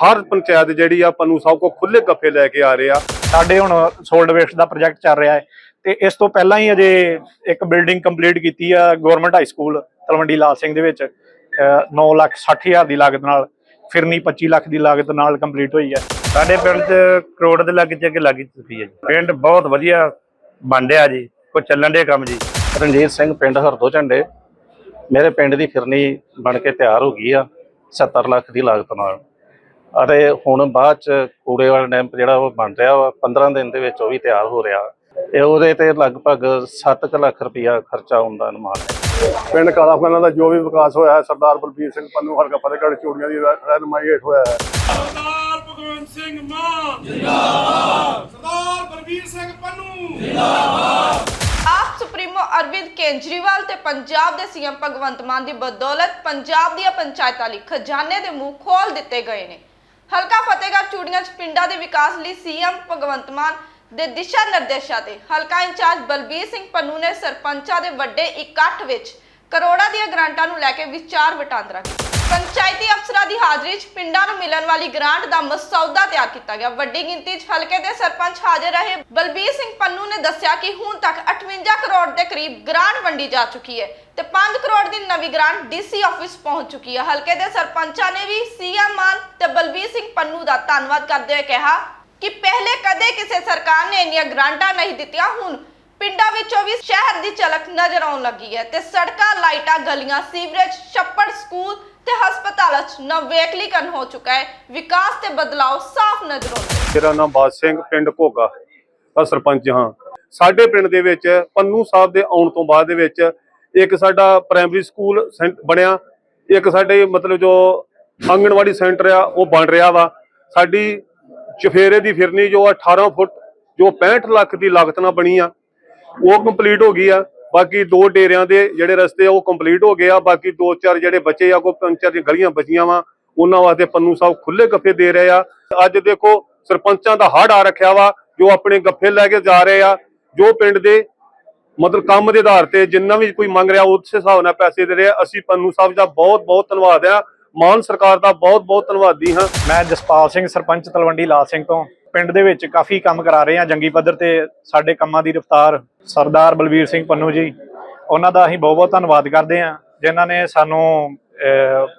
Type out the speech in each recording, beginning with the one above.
ਹਰ ਪੰਚਾਇਤ ਜਿਹੜੀ ਆ ਪੰਨੂ ਸਾਹਿਬ ਕੋ ਖੁੱਲੇ ਗੱਫੇ ਲੈ ਕੇ ਆ ਰਹੇ ਆ। ਸਾਡੇ ਹੁਣ ਸੋਲਡ ਵੇਸਟ ਦਾ ਪ੍ਰੋਜੈਕਟ ਚੱਲ ਰਿਹਾ ਹੈ ਤੇ ਇਸ ਤੋਂ ਪਹਿਲਾਂ ਹੀ ਅਜੇ ਇੱਕ ਬਿਲਡਿੰਗ ਕੰਪਲੀਟ ਕੀਤੀ ਆ government high school Talwandi Lal Singh ਦੇ ਵਿੱਚ 9 ਲੱਖ 60 ਹਜ਼ਾਰ ਦੀ ਲਾਗਤ ਨਾਲ ਫਿਰਨੀ 25 ਲੱਖ ਦੀ ਲਾਗਤ ਨਾਲ ਕੰਪਲੀਟ ਹੋਈ ਹੈ। ਸਾਡੇ ਪਿੰਡ 'ਚ ਕਰੋੜ ਦੇ ਲੱਗ ਚੱਕੇ ਲੱਗੀ ਚੁੱਕੀ ਹੈ ਜੀ। ਪਿੰਡ ਬਹੁਤ ਵਧੀਆ ਬਣ ਰਿਹਾ ਜੀ ਕੋ ਚੱਲਣ ਦੇ ਕੰਮ ਜੀ। ਰਣਜੀਤ ਸਿੰਘ ਪਿੰਡ ਹਰਦੋ ਝੰਡੇ ਮੇਰੇ ਪਿੰਡ ਦੀ ਫਿਰਨੀ ਬਣ ਕੇ ਤਿਆਰ ਹੋ ਗਈ ਆ 70 ਲੱਖ ਦੀ ਲਾਗਤ ਨਾਲ। ਅਤੇ ਹੁਣ ਬਾਅਦ ਚ ਕੂੜੇ ਵਾਲਾ ਡੈਂਪ ਜਿਹੜਾ ਉਹ ਬਣ ਰਿਹਾ ਵਾ 15 ਦਿਨ ਦੇ ਵਿੱਚ ਉਹ ਵੀ ਤਿਆਰ ਹੋ ਰਿਹਾ। ਇਹ ਉਹਦੇ ਤੇ ਲਗਭਗ 7 ਲੱਖ ਰੁਪਇਆ ਖਰਚਾ ਹੁੰਦਾ ਅਨੁਮਾਨ ਹੈ ਪਿੰਡ ਕਾਲਾ ਫਗਾਨਾ ਦਾ ਜੋ ਵੀ ਵਿਕਾਸ ਹੋਇਆ ਹੈ ਸਰਦਾਰ ਬਲਬੀਰ ਸਿੰਘ ਪੰਨੂ ਹਲਕਾ ਫਤਿਹਗੜ੍ਹ ਚੂੜੀਆਂ ਦੀ ਰਹਿ- ਰਹਿਨੁਮਾਈ ਹੇਠ ਹੋਇਆ ਹੈ। ਸਰਦਾਰ ਭਗਵੰਤ ਸਿੰਘ ਮਾਨ ਜਿੰਦਾਬਾਦ। ਸਰਦਾਰ ਬਲਬੀਰ ਸਿੰਘ ਪੰਨੂ। ਆਪ ਸੁਪਰੀਮੋ ਅਰਵਿੰਦ ਕੇਜਰੀਵਾਲ ਤੇ ਪੰਜਾਬ ਦੇ ਸੀਐਮ ਭਗਵੰਤ ਮਾਨ ਦੀ ਬਦੌਲਤ ਪੰਜਾਬ ਦੀਆਂ ਪੰਚਾਇਤਾਂ ਲਈ ਖਜ਼ਾਨੇ ਦੇ ਮੂੰਹ ਖੋਲ ਦਿੱਤੇ ਗਏ ਨੇ। ਹਲਕਾ ਫਤਿਹਗੜ੍ਹ ਚੂੜੀਆਂ 'ਚ ਪਿੰਡਾਂ ਦੇ ਵਿਕਾਸ ਲਈ ਸੀਐਮ ਭਗਵੰਤ ਮਾਨ ਦੇ ਦਿਸ਼ਾ ਨਿਰਦੇਸ਼ਾਂ ਤੇ ਹਲਕਾ ਇੰਚਾਰਜ ਬਲਬੀਰ ਸਿੰਘ ਪੰਨੂ ਨੇ ਸਰਪੰਚਾਂ ਦੇ ਵੱਡੇ ਇਕੱਠ ਵਿੱਚ ਕਰੋੜਾਂ ਦੀਆਂ ਗ੍ਰਾਂਟਾਂ ਨੂੰ ਲੈ ਕੇ ਵਿਚਾਰ ਵਟਾਂਦਰਾ ਕੀਤਾ। ਪੰਚਾਇਤੀ ਅਫਸਰਾਂ ਦੀ ਹਾਜ਼ਰੀ 'ਚ ਪਿੰਡਾਂ ਨੂੰ ਮਿਲਣ ਵਾਲੀ ਗ੍ਰਾਂਟ ਦਾ ਮਸੌਦਾ ਤਿਆਰ ਕੀਤਾ ਗਿਆ। ਵੱਡੀ ਗਿਣਤੀ 'ਚ ਹਲਕੇ ਦੇ ਸਰਪੰਚ ਹਾਜ਼ਰ ਰਹੇ। ਬਲਬੀਰ ਸਿੰਘ ਪੰਨੂ ਨੇ ਦੱਸਿਆ ਕਿ ਹੁਣ ਤੱਕ 58 ਕਰੋੜ ਦੇ ਕਰੀਬ ਗ੍ਰਾਂਟ ਵੰਡੀ ਜਾ ਚੁੱਕੀ ਹੈ ਤੇ 5 ਕਰੋੜ ਦੀ ਨਵੀਂ ਗ੍ਰਾਂਟ ਡੀਸੀ ਆਫਿਸ ਪਹੁੰਚ ਚੁੱਕੀ ਹੈ। ਹਲਕੇ ਦੇ ਸਰਪੰਚਾਂ ਨੇ ਵੀ ਸੀਐਮ ਮਾਨ ਤੇ ਬਲਬੀਰ ਸਿੰਘ ਪੰਨੂ ਦਾ ਧੰਨਵਾਦ ਕਰਦੇ ਹੋਏ ਕਿਹਾ ਕਿ ਪਹਿਲੇ ਕਦੇ ਕਿਸੇ ਸਰਕਾਰ ਨੇ ਇੰਨੀਆਂ ਗ੍ਰਾਂਟਾਂ ਨਹੀਂ ਦਿੱਤੀਆਂ, ਹੁਣ ਪਿੰਡਾਂ ਵਿੱਚੋਂ ਵੀ ਸ਼ਹਿਰ ਦੀ ਝਲਕ ਨਜ਼ਰ ਆਉਣ ਲੱਗੀ ਹੈ ਤੇ ਸੜਕਾਂ, ਲਾਈਟਾਂ, ਗਲੀਆਂ, ਸੀਵਰੇਜ, ਛੱਪੜ ਸਕੂਲ ਤੇ ਹਸਪਤਾਲਾਂ 'ਚ ਨਵੇਕਲੀਕਰਨ ਹੋ ਚੁੱਕਾ ਹੈ। ਵਿਕਾਸ ਤੇ ਬਦਲਾਅ ਸਾਫ਼ ਨਜ਼ਰ ਆਉਂਦੇ ਮੇਰਾ ਨਾਮ ਬਾਦ ਸਿੰਘ, ਪਿੰਡ ਘੋਗਾ ਦਾ ਸਰਪੰਚ ਹਾਂ। ਸਾਡੇ ਪਿੰਡ ਦੇ ਵਿੱਚ ਪੰਨੂ ਸਾਹਿਬ ਦੇ ਆਉਣ ਤੋਂ ਬਾਅਦ ਦੇ ਵਿੱਚ ਇੱਕ ਸਾਡਾ ਪ੍ਰਾਇਮਰੀ ਸਕੂਲ ਬਣਿਆ। ਇੱਕ ਸਾਡੇ ਮਤਲਬ ਜੋ ਆਂਗਣਵਾੜੀ ਸੈਂਟਰ ਆ, ਉਹ ਬਣ ਰਿਹਾ ਵਾ। ਸਾਡੀ ਚਫੇਰੇ ਦੀ ਫਿਰਨੀ ਜੋ ਆ 18 ਫੁੱਟ ਜੋ 65 ਲੱਖ ਦੀ ਲਾਗਤ ਨਾਲ ਬਣੀ ਆ। ਉਹ ਕੰਪਲੀਟ ਹੋ ਗਈ ਆ। ਬਾਕੀ ਦੋ ਡੇਰਿਆਂ ਦੇ ਜਿਹੜੇ ਰਸਤੇ ਆ, ਉਹ ਕੰਪਲੀਟ ਹੋ ਗਏ ਆ। ਬਾਕੀ ਦੋ ਚਾਰ ਜਿਹੜੇ ਬਚੇ ਆ ਕੋਈ ਪੰਜ ਦੀਆਂ ਗਲੀਆਂ ਬਚੀਆਂ ਵਾ। ਉਹਨਾਂ ਵਾਸਤੇ ਪੰਨੂ ਸਾਹਿਬ ਖੁੱਲੇ ਗੱਫੇ ਦੇ ਰਹੇ ਆ। ਅੱਜ ਦੇਖੋ, ਸਰਪੰਚਾਂ ਦਾ ਹੜ ਆ ਰੱਖਿਆ ਵਾ, ਜੋ ਆਪਣੇ ਗੱਫੇ ਲੈ ਕੇ ਜਾ ਰਹੇ ਆ। ਜੋ ਪਿੰਡ ਦੇ ਮਤਲਬ ਕੰਮ ਦੇ ਆਧਾਰ ਤੇ ਜਿੰਨਾ ਵੀ ਕੋਈ ਮੰਗ ਰਿਹਾ, ਉਸ ਹਿਸਾਬ ਨਾਲ ਪੈਸੇ ਦੇ ਰਿਹਾ ਅਸੀਂ ਪੰਨੂ ਸਾਹਿਬ ਦਾ ਬਹੁਤ ਬਹੁਤ ਧੰਨਵਾਦ ਆ। ਮਾਨ ਸਰਕਾਰ ਦਾ ਬਹੁਤ ਬਹੁਤ ਧੰਨਵਾਦੀ ਹਾਂ। ਮੈਂ ਜਸਪਾਲ ਸਿੰਘ, ਸਰਪੰਚ ਤਲਵੰਡੀ ਲਾਲ ਸਿੰਘ ਤੋਂ। ਪਿੰਡ ਦੇ ਵਿੱਚ ਕਾਫੀ ਕੰਮ ਕਰਾ ਰਹੇ ਹਾਂ। ਜੰਗੀ ਪੱਧਰ ਤੇ ਸਾਡੇ ਕੰਮਾਂ ਦੀ ਰਫਤਾਰ ਸਰਦਾਰ ਬਲਬੀਰ ਸਿੰਘ ਪੰਨੂ ਜੀ, ਉਹਨਾਂ ਦਾ ਅਸੀਂ ਬਹੁਤ ਬਹੁਤ ਧੰਨਵਾਦ ਕਰਦੇ ਹਾਂ, ਜਿਨ੍ਹਾਂ ਨੇ ਸਾਨੂੰ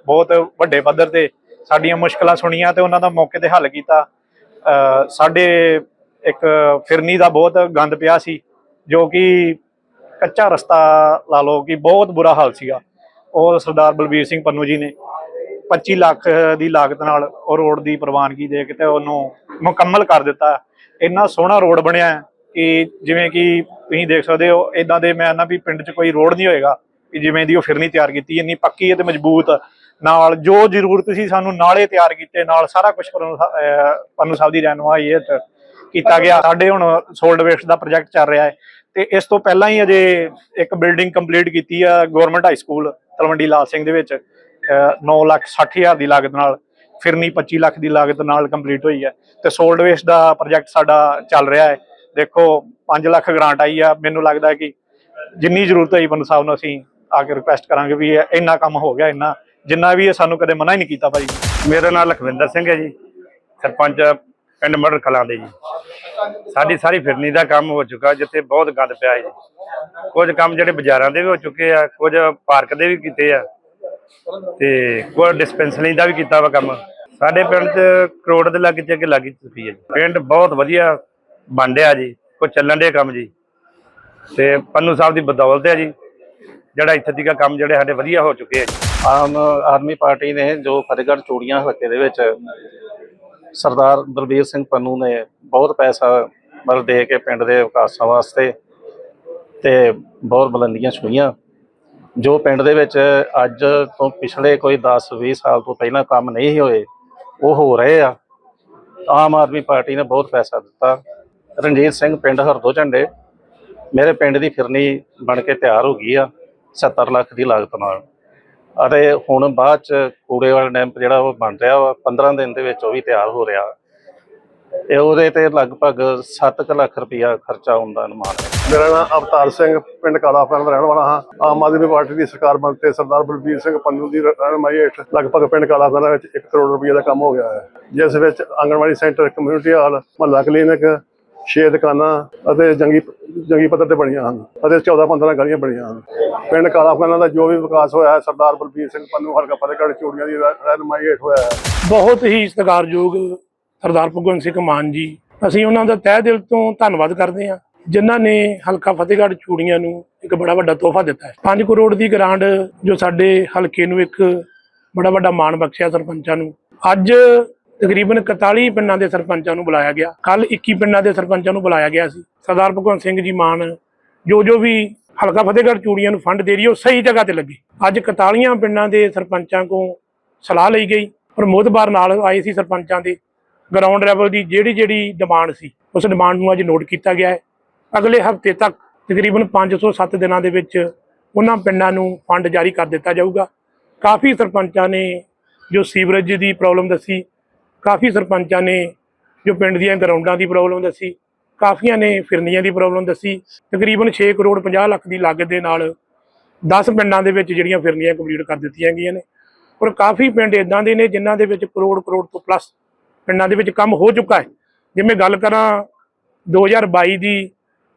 ਬਹੁਤ ਵੱਡੇ ਪੱਧਰ ਤੇ ਸਾਡੀਆਂ ਮੁਸ਼ਕਲਾਂ ਸੁਣੀਆਂ ਤੇ ਉਹਨਾਂ ਦਾ ਮੌਕੇ ਤੇ ਹੱਲ ਕੀਤਾ। ਸਾਡੇ ਇੱਕ ਫਿਰਨੀ ਦਾ ਬਹੁਤ ਗੰਦ ਪਿਆ ਸੀ, ਜੋ ਕਿ ਕੱਚਾ ਰਸਤਾ ਲਾ ਲਓ ਕਿ ਬਹੁਤ ਬੁਰਾ ਹਾਲ ਸੀਗਾ। ਉਹ ਸਰਦਾਰ ਬਲਬੀਰ ਸਿੰਘ ਪੰਨੂ ਜੀ ਨੇ 25 ਲੱਖ ਦੀ ਲਾਗਤ ਨਾਲ ਉਹ ਰੋਡ ਦੀ ਪ੍ਰਵਾਨਗੀ ਦੇ ਕੇ ਤੇ ਉਹਨੂੰ ਮੁਕੰਮਲ ਕਰ ਦਿੱਤਾ। ਇੰਨਾ ਸੋਹਣਾ ਰੋਡ ਬਣਿਆ ਹੈ ਕਿ ਜਿਵੇਂ ਕਿ ਤੁਸੀਂ ਦੇਖ ਸਕਦੇ ਹੋ ਇਦਾਂ ਦੇ ਮੈਂ ਨਾ ਵੀ ਪਿੰਡ 'ਚ ਕੋਈ ਰੋਡ ਨਹੀਂ ਹੋਏਗਾ ਕਿ ਜਿਵੇਂ ਦੀ ਉਹ ਫਿਰਨੀ ਤਿਆਰ ਕੀਤੀ, ਇੰਨੀ ਪੱਕੀ ਹੈ ਤੇ ਮਜ਼ਬੂਤ ਨਾਲ ਜੋ ਜ਼ਰੂਰਤ ਸੀ ਸਾਨੂੰ ਨਾਲੇ ਤਿਆਰ ਕੀਤੇ, ਨਾਲ ਸਾਰਾ ਕੁਝ ਪੰਨੂ ਸਾਹਿਬ ਦੀ ਰਹਿਨੁਮਾਈ ਇਹ ਕੀਤਾ ਗਿਆ। ਸਾਡੇ ਹੁਣ ਸੋਲਡ ਵੇਸਟ ਦਾ ਪ੍ਰੋਜੈਕਟ ਚੱਲ ਰਿਹਾ ਹੈ ਤੇ ਇਸ ਤੋਂ ਪਹਿਲਾਂ ਹੀ ਅਜੇ ਇੱਕ ਬਿਲਡਿੰਗ ਕੰਪਲੀਟ ਕੀਤੀ ਆ government high school Talwandi Lal Singh ਦੇ ਵਿੱਚ 9 ਲੱਖ 60 ਹਜ਼ਾਰ ਦੀ ਲਾਗਤ ਨਾਲ। ਫਿਰਨੀ 25 ਲੱਖ ਦੀ ਲਾਗਤ ਨਾਲ ਕੰਪਲੀਟ ਹੋਈ ਹੈ ਤੇ ਸੋਲਡ ਵੇਸਟ ਦਾ ਪ੍ਰੋਜੈਕਟ ਸਾਡਾ ਚੱਲ ਰਿਹਾ ਹੈ। ਦੇਖੋ 5 ਲੱਖ ਗ੍ਰਾਂਟ ਆਈ ਆ, ਮੈਨੂੰ ਲੱਗਦਾ ਕਿ ਜਿੰਨੀ ਜ਼ਰੂਰਤ ਹੋਈ ਬੰਦ ਸਾਹਿਬ ਨੂੰ ਅਸੀਂ ਆ ਕੇ ਰਿਕੁਐਸਟ ਕਰਾਂਗੇ ਵੀ ਇਹ ਇੰਨਾ ਕੰਮ ਹੋ ਗਿਆ, ਇੰਨਾ। ਜਿੰਨਾ ਵੀ ਇਹ ਸਾਨੂੰ ਕਦੇ ਮਨਾ ਹੀ ਨਹੀਂ ਕੀਤਾ ਭਾਈ। ਮੇਰਾ ਨਾਮ ਲਖਵਿੰਦਰ ਸਿੰਘ ਹੈ ਜੀ, ਸਰਪੰਚ ਪਿੰਡ ਮੜਰ ਕਲਾਂ ਦੇ ਜੀ। ਸਾਡੀ ਸਾਰੀ ਫਿਰਨੀ ਦਾ ਕੰਮ ਹੋ ਚੁੱਕਾ, ਜਿੱਥੇ ਬਹੁਤ ਗੰਦ ਪਿਆ ਹੈ ਜੀ। ਕੁਝ ਕੰਮ ਜਿਹੜੇ ਬਾਜ਼ਾਰਾਂ ਦੇ ਵੀ ਹੋ ਚੁੱਕੇ ਆ, ਕੁਝ ਪਾਰਕ ਦੇ ਵੀ ਕੀਤੇ ਆ ਤੇ ਕੁਝ ਡਿਸਪੈਂਸਰੀ ਦਾ ਵੀ ਕੀਤਾ ਵਾ ਕੰਮ। ਸਾਡੇ ਪਿੰਡ 'ਚ ਕਰੋੜ ਦੇ ਲੱਗ ਚੱਕੇ ਲੱਗੀ ਚੁੱਕੀ ਹੈ ਜੀ। ਪਿੰਡ ਬਹੁਤ ਵਧੀਆ ਬਣ ਰਿਹਾ ਜੀ ਕੋ ਚੱਲਣ ਦੇ ਕੰਮ ਜੀ। ਤੇ ਪੰਨੂ ਸਾਹਿਬ ਦੀ ਬਦੌਲਤ ਹੈ ਜੀ, ਜਿਹੜਾ ਇੱਥੇ ਤੀਕਾ ਕੰਮ ਜਿਹੜੇ ਸਾਡੇ ਵਧੀਆ ਹੋ ਚੁੱਕੇ ਆ ਆਮ ਆਦਮੀ ਪਾਰਟੀ ਨੇ ਜੋ ਫਤਿਹਗੜ੍ਹ ਚੂੜੀਆਂ ਹਲਕੇ ਦੇ ਵਿੱਚ ਸਰਦਾਰ ਬਲਬੀਰ ਸਿੰਘ ਪੰਨੂ ਨੇ ਬਹੁਤ ਪੈਸਾ ਮਤਲਬ ਦੇ ਕੇ ਪਿੰਡ ਦੇ ਵਿਕਾਸਾਂ ਵਾਸਤੇ ਤੇ ਬਹੁਤ ਬੁਲੰਦੀਆਂ ਛੂਈਆਂ। ਜੋ ਪਿੰਡ ਦੇ ਵਿੱਚ ਅੱਜ ਤੋਂ ਪਿਛਲੇ ਕੋਈ 10-20 ਸਾਲ ਤੋਂ ਪਹਿਲਾਂ ਕੰਮ ਨਹੀਂ ਹੋਏ, ਉਹ ਹੋ ਰਹੇ ਆ। ਆਮ ਆਦਮੀ ਪਾਰਟੀ ਨੇ ਬਹੁਤ ਪੈਸਾ ਦਿੱਤਾ। ਰਣਜੀਤ ਸਿੰਘ ਪਿੰਡ ਹਰਦੋ ਝੰਡੇ, ਮੇਰੇ ਪਿੰਡ ਦੀ ਫਿਰਨੀ ਬਣ ਕੇ ਤਿਆਰ ਹੋ ਗਈ ਆ 70 ਲੱਖ ਦੀ ਲਾਗਤ ਨਾਲ। ਅਤੇ ਹੁਣ ਬਾਅਦ ਚ ਕੂੜੇ ਵਾਲਾ ਡੈਮ ਜਿਹੜਾ ਉਹ ਬਣ ਰਿਹਾ ਵਾ 15 ਦਿਨ ਦੇ ਵਿੱਚ ਉਹ ਵੀ ਤਿਆਰ ਹੋ ਰਿਹਾ। ਇਹ ਉਹਦੇ ਤੇ ਲਗਭਗ 7 ਲੱਖ ਰੁਪਇਆ ਖਰਚਾ ਹੁੰਦਾ ਅਨੁਮਾਨ। ਮੇਰਾ ਨਾਮ ਅਵਤਾਰ ਸਿੰਘ ਪਿੰਡ ਕਾਲਾਪੁਰ ਦਾ ਰਹਿਣ ਵਾਲਾ ਹਾਂ। ਆਮ ਆਦਮੀ ਪਾਰਟੀ ਦੀ ਸਰਕਾਰ ਬਣਤੇ ਸਰਦਾਰ ਬਲਬੀਰ ਸਿੰਘ ਪੰਨੂ ਦੀ ਰਹਿਨਮਾਈ ਹੇਠ ਲਗਭਗ ਪਿੰਡ ਕਾਲਾਪੁਰ ਵਿੱਚ 1 ਕਰੋੜ ਰੁਪਏ ਦਾ ਕੰਮ ਹੋ ਗਿਆ ਹੈ। ਜਿਸ ਵਿੱਚ ਆਂਗਣਵਾੜੀ ਸੈਂਟਰ ਕਮਿਊਨਿਟੀ ਹਾਲ ਮਹੱਲਾ ਕਲੀਨਿਕ ਛੇ ਦੁਕਾਨਾਂ ਅਤੇ ਜੰਗੀ ਜੰਗੀ ਪੱਧਰ ਤੇ ਬਣੀਆਂ ਹਨ ਅਤੇ 14 15 ਗਲੀਆਂ ਬਣੀਆਂ ਹਨ। ਪਿੰਡ ਕਾਲਾਪੁਰ ਦਾ ਜੋ ਵੀ ਵਿਕਾਸ ਹੋਇਆ ਹੈ ਸਰਦਾਰ ਬਲਬੀਰ ਸਿੰਘ ਪੰਨੂ ਹਲਕਾ ਫਤਿਹਗੜ੍ਹ ਚੂੜੀਆਂ ਦੀ ਰਹਿ- ਰਹਿਨਮਾਈ ਹੇਠ ਹੋਇਆ ਹੈ। ਬਹੁਤ ਹੀ ਸਤਿਕਾਰਯੋਗ ਸਰਦਾਰ ਭਗਵੰਤ ਸਿੰਘ ਮਾਨ ਜੀ, ਅਸੀਂ ਉਹਨਾਂ ਦਾ ਤਹਿ ਦਿਲ ਤੋਂ ਧੰਨਵਾਦ ਕਰਦੇ ਹਾਂ, ਜਿਨ੍ਹਾਂ ਨੇ ਹਲਕਾ ਫਤਿਹਗੜ੍ਹ ਚੂੜੀਆਂ ਨੂੰ ਇੱਕ ਬੜਾ ਵੱਡਾ ਤੋਹਫਾ ਦਿੱਤਾ ਹੈ। 5 ਕਰੋੜ ਦੀ ਗ੍ਰਾਂਟ ਜੋ ਸਾਡੇ ਹਲਕੇ ਨੂੰ ਇੱਕ ਬੜਾ ਵੱਡਾ ਮਾਣ ਬਖਸ਼ਿਆ ਸਰਪੰਚਾਂ ਨੂੰ। ਅੱਜ ਤਕਰੀਬਨ 41 ਪਿੰਡਾਂ ਦੇ ਸਰਪੰਚਾਂ ਨੂੰ ਬੁਲਾਇਆ ਗਿਆ। ਕੱਲ 21 ਪਿੰਡਾਂ ਦੇ ਸਰਪੰਚਾਂ ਨੂੰ ਬੁਲਾਇਆ ਗਿਆ ਸੀ। ਸਰਦਾਰ ਭਗਵੰਤ ਸਿੰਘ ਜੀ ਮਾਨ ਜੋ ਜੋ ਵੀ ਹਲਕਾ ਫਤਿਹਗੜ੍ਹ ਚੂੜੀਆਂ ਨੂੰ ਫੰਡ ਦੇ ਰਹੀ ਉਹ ਸਹੀ ਜਗ੍ਹਾ ਤੇ ਲੱਗੇ। ਅੱਜ 41 ਪਿੰਡਾਂ ਦੇ ਸਰਪੰਚਾਂ ਕੋਲ ਸਲਾਹ ਲਈ ਗਈ। ਪ੍ਰਮੋਦਬਾਰ ਨਾਲ ਆਏ ਸੀ ਸਰਪੰਚਾਂ ਦੇ। ਗਰਾਊਂਡ ਲੈਵਲ ਦੀ ਜਿਹੜੀ ਜਿਹੜੀ ਡਿਮਾਂਡ ਸੀ, ਉਸ ਡਿਮਾਂਡ ਨੂੰ ਅੱਜ ਨੋਟ ਕੀਤਾ ਗਿਆ ਹੈ। ਅਗਲੇ ਹਫ਼ਤੇ ਤੱਕ ਤਕਰੀਬਨ 507 ਦਿਨਾਂ ਦੇ ਵਿੱਚ ਉਹਨਾਂ ਪਿੰਡਾਂ ਨੂੰ ਫੰਡ ਜਾਰੀ ਕਰ ਦਿੱਤਾ ਜਾਊਗਾ। ਕਾਫੀ ਸਰਪੰਚਾਂ ਨੇ ਜੋ ਸੀਵਰੇਜ ਦੀ ਪ੍ਰੋਬਲਮ ਦੱਸੀ, ਕਾਫੀ ਸਰਪੰਚਾਂ ਨੇ ਜੋ ਪਿੰਡ ਦੀਆਂ ਗਰਾਊਂਡਾਂ ਦੀ ਪ੍ਰੋਬਲਮ ਦੱਸੀ, ਕਾਫੀਆਂ ਨੇ ਫਿਰਨੀਆਂ ਦੀ ਪ੍ਰੋਬਲਮ ਦੱਸੀ। ਤਕਰੀਬਨ 6 ਕਰੋੜ 50 ਲੱਖ ਦੀ ਲਾਗਤ ਦੇ ਨਾਲ 10 ਪਿੰਡਾਂ ਦੇ ਵਿੱਚ ਜਿਹੜੀਆਂ ਫਿਰਨੀਆਂ ਕੰਪਲੀਟ ਕਰ ਦਿੱਤੀਆਂ ਗਈਆਂ ਨੇ। ਔਰ ਕਾਫੀ ਪਿੰਡ ਇਦਾਂ ਦੇ ਨੇ ਜਿਨ੍ਹਾਂ ਦੇ ਵਿੱਚ ਕਰੋੜ ਕਰੋੜ ਤੋਂ ਪਲੱਸ ਪਿੰਡਾਂ ਦੇ ਵਿੱਚ ਕੰਮ ਹੋ ਚੁੱਕਾ ਹੈ। ਜਿਵੇਂ ਗੱਲ ਕਰਾਂ 2022 ਦੀ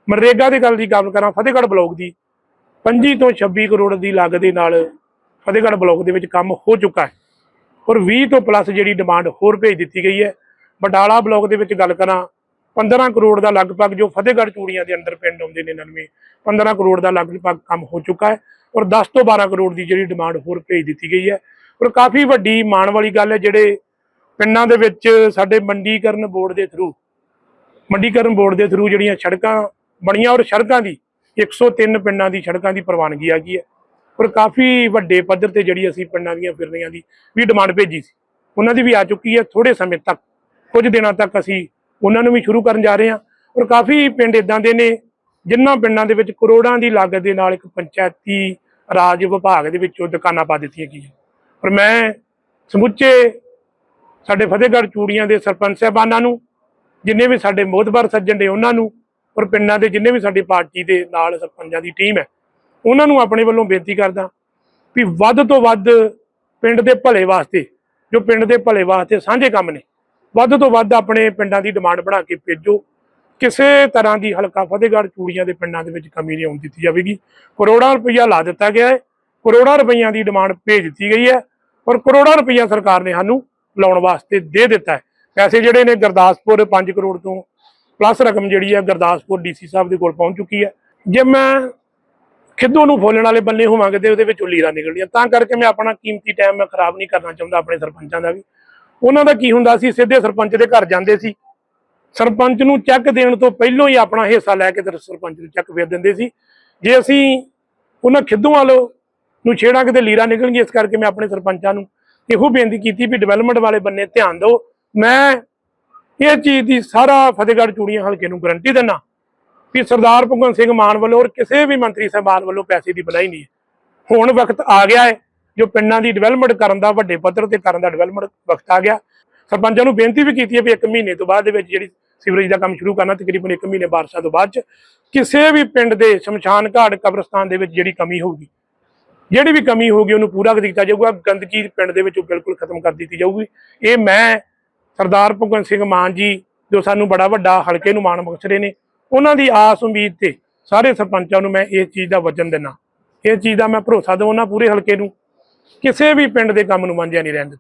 ਮਨਰੇਗਾ ਦੇ ਗੱਲ ਦੀ ਗੱਲ ਕਰਾਂ ਫਤਿਹਗੜ੍ਹ ਬਲਾਕ ਦੀ 25 ਤੋਂ 26 ਕਰੋੜ ਦੀ ਲਾਗਤ ਦੇ ਨਾਲ ਫਤਿਹਗੜ੍ਹ ਬਲਾਕ ਦੇ ਵਿੱਚ ਕੰਮ ਹੋ ਚੁੱਕਾ ਹੈ। ਔਰ 20 ਤੋਂ ਪਲੱਸ ਜਿਹੜੀ ਡਿਮਾਂਡ ਹੋਰ ਭੇਜ ਦਿੱਤੀ ਗਈ ਹੈ। ਬਟਾਲਾ ਬਲਾਕ ਦੇ ਵਿੱਚ ਗੱਲ ਕਰਾਂ 15 ਕਰੋੜ ਦਾ ਲਗਭਗ ਜੋ ਫਤਿਹਗੜ੍ਹ ਚੂੜੀਆਂ ਦੇ ਅੰਦਰ ਪਿੰਡ ਆਉਂਦੇ ਨੇ 99 15 ਕਰੋੜ ਦਾ ਲਗਭਗ ਕੰਮ ਹੋ ਚੁੱਕਾ ਹੈ ਔਰ 10 ਤੋਂ 12 ਕਰੋੜ ਦੀ ਜਿਹੜੀ ਡਿਮਾਂਡ ਹੋਰ ਭੇਜ ਦਿੱਤੀ ਗਈ ਹੈ। ਔਰ ਕਾਫੀ ਵੱਡੀ ਮਾਣ ਵਾਲੀ ਗੱਲ ਹੈ ਜਿਹੜੇ ਪਿੰਡਾਂ ਦੇ ਵਿੱਚ ਸਾਡੇ ਮੰਡੀਕਰਨ ਬੋਰਡ ਦੇ ਥਰੂ ਮੰਡੀਕਰਨ ਬੋਰਡ ਦੇ ਥਰੂ ਜਿਹੜੀਆਂ ਸੜਕਾਂ ਬਣੀਆਂ ਔਰ ਸੜਕਾਂ ਦੀ 103 ਪਿੰਡਾਂ ਦੀ ਸੜਕਾਂ ਦੀ ਪ੍ਰਵਾਨਗੀ ਆ ਗਈ ਹੈ। ਔਰ ਕਾਫੀ ਵੱਡੇ ਪੱਧਰ ਤੇ ਜਿਹੜੀ ਅਸੀਂ ਪਿੰਡਾਂ ਦੀਆਂ ਫਿਰਨੀਆਂ ਦੀ ਵੀ ਡਿਮਾਂਡ ਭੇਜੀ ਸੀ। ਉਹਨਾਂ ਦੀ ਵੀ ਆ ਚੁੱਕੀ ਹੈ ਥੋੜੇ ਸਮੇਂ ਤੱਕ, ਕੁਝ ਦਿਨਾਂ ਤੱਕ ਅਸੀਂ ਉਹਨਾਂ ਨੂੰ ਵੀ ਸ਼ੁਰੂ ਕਰਨ ਜਾ ਰਹੇ ਹਾਂ। ਔਰ ਕਾਫੀ ਪਿੰਡ ਇਦਾਂ ਦੇ ਨੇ ਜਿਨ੍ਹਾਂ ਪਿੰਡਾਂ ਦੇ ਵਿੱਚ ਕਰੋੜਾਂ ਦੀ ਲਾਗਤ ਦੇ ਨਾਲ ਇੱਕ ਪੰਚਾਇਤੀ ਰਾਜ ਵਿਭਾਗ ਦੇ ਵਿੱਚੋਂ ਦੁਕਾਨਾਂ ਪਾ ਦਿੱਤੀਆਂ ਗਈਆਂ। ਔਰ ਮੈਂ ਸਮੁੱਚੇ ਸਾਡੇ ਫਤਿਹਗੜ੍ਹ ਚੂੜੀਆਂ ਦੇ ਸਰਪੰਚ ਸਾਹਿਬਾਨਾਂ ਨੂੰ, ਜਿੰਨੇ ਵੀ ਸਾਡੇ ਮੋਹਤਬਰ ਸੱਜਣ ਨੇ ਉਹਨਾਂ ਨੂੰ, ਔਰ ਪਿੰਡਾਂ ਦੇ ਜਿੰਨੇ ਵੀ ਸਾਡੀ ਪਾਰਟੀ ਦੇ ਨਾਲ ਸਰਪੰਚਾਂ ਦੀ ਟੀਮ ਹੈ, ਉਹਨਾਂ ਨੂੰ ਆਪਣੇ ਵੱਲੋਂ ਬੇਨਤੀ ਕਰਦਾ ਵੀ ਵੱਧ ਤੋਂ ਵੱਧ ਪਿੰਡ ਦੇ ਭਲੇ ਵਾਸਤੇ, ਜੋ ਪਿੰਡ ਦੇ ਭਲੇ ਵਾਸਤੇ ਸਾਂਝੇ ਕੰਮ ਨੇ, ਵੱਧ ਤੋਂ ਵੱਧ ਆਪਣੇ ਪਿੰਡਾਂ ਦੀ ਡਿਮਾਂਡ ਬਣਾ ਕੇ ਭੇਜੋ। ਕਿਸੇ ਤਰ੍ਹਾਂ ਦੀ ਹਲਕਾ ਫਤਿਹਗੜ੍ਹ ਚੂੜੀਆਂ ਦੇ ਪਿੰਡਾਂ ਦੇ ਵਿੱਚ ਕਮੀ ਨਹੀਂ ਆਉਣ ਦਿੱਤੀ ਜਾਵੇਗੀ। ਕਰੋੜਾਂ ਰੁਪਈਆ ਲਾ ਦਿੱਤਾ ਗਿਆ ਹੈ, ਕਰੋੜਾਂ ਰੁਪਈਆਂ ਦੀ ਡਿਮਾਂਡ ਭੇਜ ਦਿੱਤੀ ਗਈ ਹੈ, ਔਰ ਕਰੋੜਾਂ ਰੁਪਈਆ ਸਰਕਾਰ ਨੇ ਸਾਨੂੰ ਲਾਉਣ ਵਾਸਤੇ ਦੇ ਦਿੱਤਾ ਹੈ। ਪੈਸੇ ਜਿਹੜੇ ਨੇ ਗੁਰਦਾਸਪੁਰ 5 ਕਰੋੜ ਤੋਂ ਪਲੱਸ ਰਕਮ ਜਿਹੜੀ ਹੈ ਗੁਰਦਾਸਪੁਰ ਡੀਸੀ ਸਾਹਿਬ ਦੇ ਕੋਲ ਪਹੁੰਚ ਚੁੱਕੀ ਹੈ। ਜੇ ਮੈਂ ਖਿੱਦੂ ਨੂੰ ਫੋਲਣ ਵਾਲੇ ਬੰਨੇ ਹੋਵਾਂਗੇ ਤੇ ਉਹਦੇ ਵਿੱਚੋਂ ਲੀਰਾਂ ਨਿਕਲਣੀਆਂ। ਤਾਂ ਕਰਕੇ ਮੈਂ ਆਪਣਾ ਕੀਮਤੀ ਟਾਈਮ ਮੈਂ ਖਰਾਬ ਨਹੀਂ ਕਰਨਾ ਚਾਹੁੰਦਾ ਆਪਣੇ ਸਰਪੰਚਾਂ ਦਾ ਵੀ। ਉਹਨਾਂ ਦਾ ਕੀ ਹੁੰਦਾ ਸੀ, ਸਿੱਧੇ ਸਰਪੰਚ ਦੇ ਘਰ ਜਾਂਦੇ ਸੀ। ਸਰਪੰਚ ਨੂੰ ਚੈੱਕ ਦੇਣ ਤੋਂ ਪਹਿਲਾਂ ਹੀ ਆਪਣਾ ਹਿੱਸਾ ਲੈ ਕੇ ਤੇ ਸਰਪੰਚ ਨੂੰ ਚੈੱਕ ਫੇਰ ਦਿੰਦੇ ਸੀ। ਜੇ ਅਸੀਂ ਉਹਨਾਂ ਖਿੱਦੂ ਵਾਲੋ ਨੂੰ ਛੇੜਾਂਗੇ ਤੇ ਲੀਰਾਂ ਨਿਕਲਣਗੀਆਂ, ਇਸ ਕਰਕੇ ਮੈਂ ਆਪਣੇ ਸਰਪੰਚਾਂ ਨੂੰ ਇਹੋ ਬੇਨਤੀ ਕੀਤੀ ਵੀ ਡਿਵੈਲਪਮੈਂਟ ਵਾਲੇ ਬੰਨੇ ਧਿਆਨ ਦਿਓ। ਮੈਂ ਇਹ ਚੀਜ਼ ਦੀ ਸਾਰਾ ਫਤਿਹਗੜ੍ਹ ਚੂੜੀਆਂ ਹਲਕੇ ਨੂੰ ਗਰੰਟੀ ਦਿੰਦਾ ਵੀ ਸਰਦਾਰ ਭਗਵੰਤ ਸਿੰਘ ਮਾਨ ਵੱਲੋਂ ਔਰ ਕਿਸੇ ਵੀ ਮੰਤਰੀ ਸਾਹਿਬਾਨ ਵੱਲੋਂ ਪੈਸੇ ਦੀ ਬਲਾਈ ਨਹੀਂ ਹੈ। ਹੁਣ ਵਕਤ ਆ ਗਿਆ ਹੈ, ਜੋ ਪਿੰਡਾਂ ਦੀ ਡਿਵੈਲਪਮੈਂਟ ਕਰਨ ਦਾ, ਵੱਡੇ ਪੱਧਰ ਤੇ ਕਰਨ ਦਾ ਡਿਵੈਲਪਮੈਂਟ ਵਕਤ ਆ ਗਿਆ। ਸਰਪੰਚਾਂ ਨੂੰ ਬੇਨਤੀ ਵੀ ਕੀਤੀ ਹੈ ਵੀ ਇੱਕ ਮਹੀਨੇ ਤੋਂ ਬਾਅਦ ਦੇ ਵਿੱਚ ਜਿਹੜੀ ਸੀਵਰੇਜ ਦਾ ਕੰਮ ਸ਼ੁਰੂ ਕਰਨਾ, ਤਕਰੀਬਨ ਇੱਕ ਮਹੀਨੇ ਬਾਰਿਸ਼ਾਂ ਤੋਂ ਬਾਅਦ ਚ, ਕਿਸੇ ਵੀ ਪਿੰਡ ਦੇ ਸ਼ਮਸ਼ਾਨ ਘਾਟ ਕਬਰਸਤਾਨ ਦੇ ਵਿੱਚ ਜਿਹੜੀ ਕਮੀ ਹੋਊਗੀ ਜਿਹੜੀ ਵੀ ਕਮੀ ਹੋਊਗੀ ਉਹਨੂੰ ਪੂਰਾ ਕੀਤਾ ਦਿੱਤਾ ਜਾਊਗਾ, ਗੰਦਗੀ ਪਿੰਡ ਦੇ ਵਿੱਚੋਂ ਬਿਲਕੁਲ ਖਤਮ ਕਰ ਦਿੱਤੀ ਜਾਊਗੀ। ਇਹ ਮੈਂ ਸਰਦਾਰ ਭਗਵੰਤ ਸਿੰਘ ਮਾਨ ਜੀ, ਜੋ ਸਾਨੂੰ ਬੜਾ ਵੱਡਾ ਹਲਕੇ ਨੂੰ ਮਾਣ ਬਖਸ਼ ਰਹੇ ਨੇ, ਉਹਨਾਂ ਦੀ ਆਸ ਉਮੀਦ ਤੇ ਸਾਰੇ ਸਰਪੰਚਾਂ ਨੂੰ ਮੈਂ ਇਸ ਚੀਜ਼ ਦਾ ਵਚਨ ਦਿੰਦਾ। ਇਸ ਚੀਜ਼ ਦਾ ਮੈਂ ਭਰੋਸਾ ਦਵਾਉਣਾ ਪੂਰੇ ਹਲਕੇ ਨੂੰ। ਕਿਸੇ ਵੀ ਪਿੰਡ ਦੇ ਕੰਮ ਨੂੰ ਵਾਂਝਿਆ ਨਹੀਂ ਰਹਿਣ ਦਿੱਤਾ।